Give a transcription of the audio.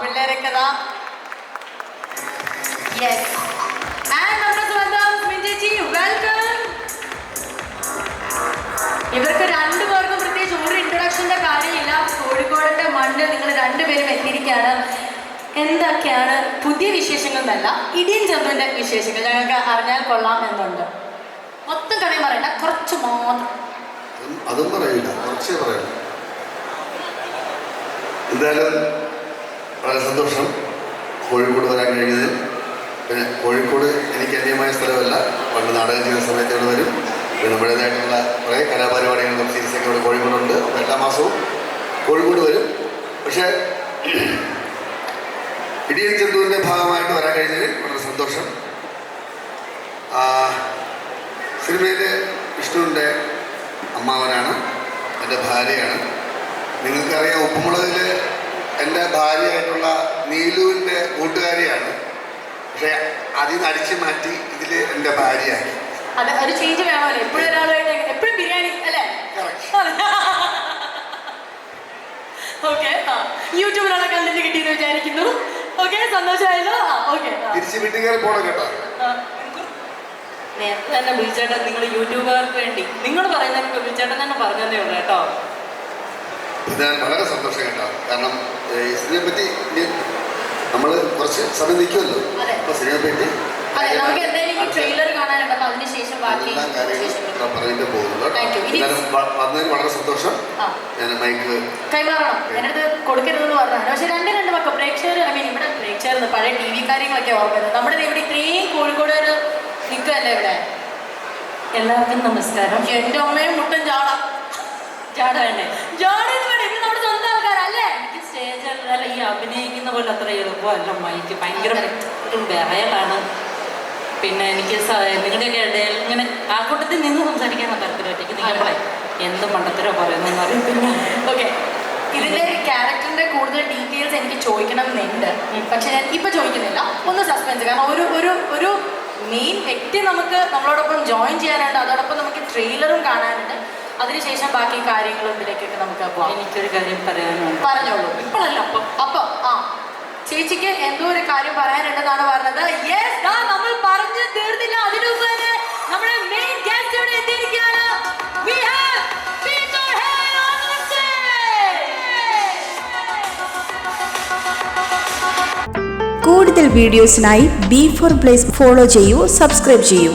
പിള്ളേരൊക്കെ ദാ. Yes and നമ്മുടെ സ്വന്തം മിഞ്ചേച്ചി വെൽക്കം ഇവർക്ക് രണ്ടുപേർക്കും പ്രത്യേകിച്ച് ഒരു ഇൻട്രൊഡക്ഷന്റെ കാര്യമില്ല. കോഴിക്കോടിന്റെ മണ്ണിൽ നിങ്ങൾ രണ്ടുപേരും എത്തിയിരിക്കുകയാണ്. എന്തൊക്കെയാണ്? പുതിയ വിശേഷങ്ങൾ എന്നല്ല ഇടിയൻ ചന്തുവിന്റെ വിശേഷങ്ങൾ. ഞങ്ങൾക്ക് അറിഞ്ഞാൽ കൊള്ളാം എന്നുണ്ട്. മൊത്തം കഥയും പറയണ്ട കുറച്ച് മാത്രം. അതും പറയില്ല കുറച്ചേ പറയില്ല എന്തായാലും വളരെ സന്തോഷം. കോഴിക്കോട് വരാൻ കഴിഞ്ഞതിൽ. പിന്നെ കോഴിക്കോട് എനിക്ക് അന്യമായ സ്ഥലമല്ല. പണ്ട് നാടകം ചെയ്യുന്ന സമയത്ത് ഇവിടെ വരും. പിന്നെ നമ്മുടേതായിട്ടുള്ള കുറേ കലാപരിപാടികളും സീരീസൊക്കെ ഇവിടെ കോഴിക്കോടുണ്ട്. അപ്പോൾ എല്ലാ മാസവും കോഴിക്കോട് വരും. പക്ഷേ ഇടിയൻ ചന്തുവിന്റെ ഭാഗമായിട്ട് വരാൻ കഴിഞ്ഞതിൽ വളരെ സന്തോഷം. സിനിമയിൽ വിഷ്ണുവിന്റെ അമ്മാവനാണ്. എന്റെ ഭാര്യയാണ്. നിങ്ങൾക്കറിയാം ഉപ്പുമുളകിൽ എന്റെ ഭാര്യയായിട്ടുള്ള നീലുവിന്റെ കൂട്ടുകാരിയാണ്. പക്ഷെ അതിൽ നിന്ന് അടിച്ചു മാറ്റി ഇതിൽ എന്റെ ഭാര്യയാണ് അത് ഒരു ചേഞ്ച് വേണമല്ലോ. എപ്പോഴും ഒരാളായിട്ട് എപ്പോഴും ബിരിയാണി അല്ലേ? ഓക്കെ യൂട്യൂബിലുള്ള കണ്ടന്റ് കിട്ടിയെന്ന് വിചാരിക്കുന്നു. ഓക്കെ സന്തോഷമായല്ലോ? ആ ഓക്കെ തിരിച്ചു വീട്ടിൽ കയറി പോകണം കേട്ടോ. നേരത്തെ തന്നെ വിളിച്ചേട്ടൻ നിങ്ങൾ യൂട്യൂബുകാർക്ക് വേണ്ടി. നിങ്ങൾ പറയുന്നതിന് വിളിച്ചേട്ടൻ തന്നെ പറഞ്ഞതേ ഉള്ളൂ കേട്ടോ. വളരെ സന്തോഷം കേട്ടോ. കാരണം സിനിമയെ പറ്റി നമ്മൾ കുറച്ച് സമയം നിൽക്കുമല്ലോ. അപ്പൊ അപ്പോൾ സിനിമയെ പറ്റി പറഞ്ഞിട്ട് പോകുന്നുള്ളൂ വന്നതിന് വളരെ സന്തോഷം. ഞാൻ മൈക്ക് കൈമാറണം. എന്റെ അടുത്ത് കൊടുക്കരുതെന്ന് പറഞ്ഞാണ് പക്ഷെ രണ്ട് പ്രേക്ഷകർ ഐ മീൻ ഇവിടെ പ്രേക്ഷകർ പഴയ ടി വി കാര്യങ്ങളൊക്കെ ഓർക്കുന്നത് നമ്മുടെ ഇവിടെ ഇത്രയും കോഴിക്കോട് നിൽക്കുകയല്ലേ ഇവിടെ? എല്ലാവർക്കും നമസ്കാരം. എന്റെ അമ്മയും മുട്ടൻ ചാടാ. ചാടാ വേണ്ടേ വേണം പോലെ അത്ര എളുപ്പമല്ല മൈക്ക് ഭയങ്കര വിറയലാണ് പിന്നെ എനിക്ക് നിങ്ങളുടെയൊക്കെ ഇടയിൽ ഇങ്ങനെ ആ കൂട്ടത്തിൽ നിന്ന് സംസാരിക്കാൻ താല്പര്യം ഒറ്റയ്ക്ക് നിൽക്കുമ്പോഴേ എന്ത് മണ്ടത്തരോ പറയുന്നതെന്ന് അറിയും പിന്നെ ഓക്കെ. ഇതിന്റെ ക്യാരക്ടറിന്റെ കൂടുതൽ ഡീറ്റെയിൽസ് എനിക്ക് ചോദിക്കണം എന്നുണ്ട് പക്ഷെ ഞാൻ ഇപ്പൊ ചോദിക്കുന്നില്ല. ഒന്ന് സസ്പെൻസ് കാരണം ഒരു ഒരു ഒരു മെയിൻ വ്യക്തി നമുക്ക് നമ്മളോടൊപ്പം ജോയിൻ ചെയ്യാനുണ്ട്. അതോടൊപ്പം നമുക്ക് ട്രെയിലറും കാണാനുണ്ട്. അതിനുശേഷം ബാക്കി കാര്യങ്ങളും ഇതിലേക്കൊക്കെ നമുക്ക് പോവാം. എനിക്കൊരു കാര്യം പറയാനുണ്ട്. പറഞ്ഞോളൂ. ഇപ്പോഴല്ല അപ്പം അപ്പൊ ആ. ചേച്ചിക്ക് എന്തോ ഒരു കാര്യം പറയാനുണ്ടെന്നാണ് പറഞ്ഞത്. യെസ് നമ്മൾ പറഞ്ഞു തീർന്നില്ല. നമ്മുടെ മെയിൻ ഗസ്റ്റ് ഇവിടെ എത്തിയിരിക്കുകയാണ്. We have on the stage കൂടുതൽ വീഡിയോസിനായി ബി ഫോർ പ്ലേസ് ഫോളോ ചെയ്യൂ സബ്സ്ക്രൈബ് ചെയ്യൂ.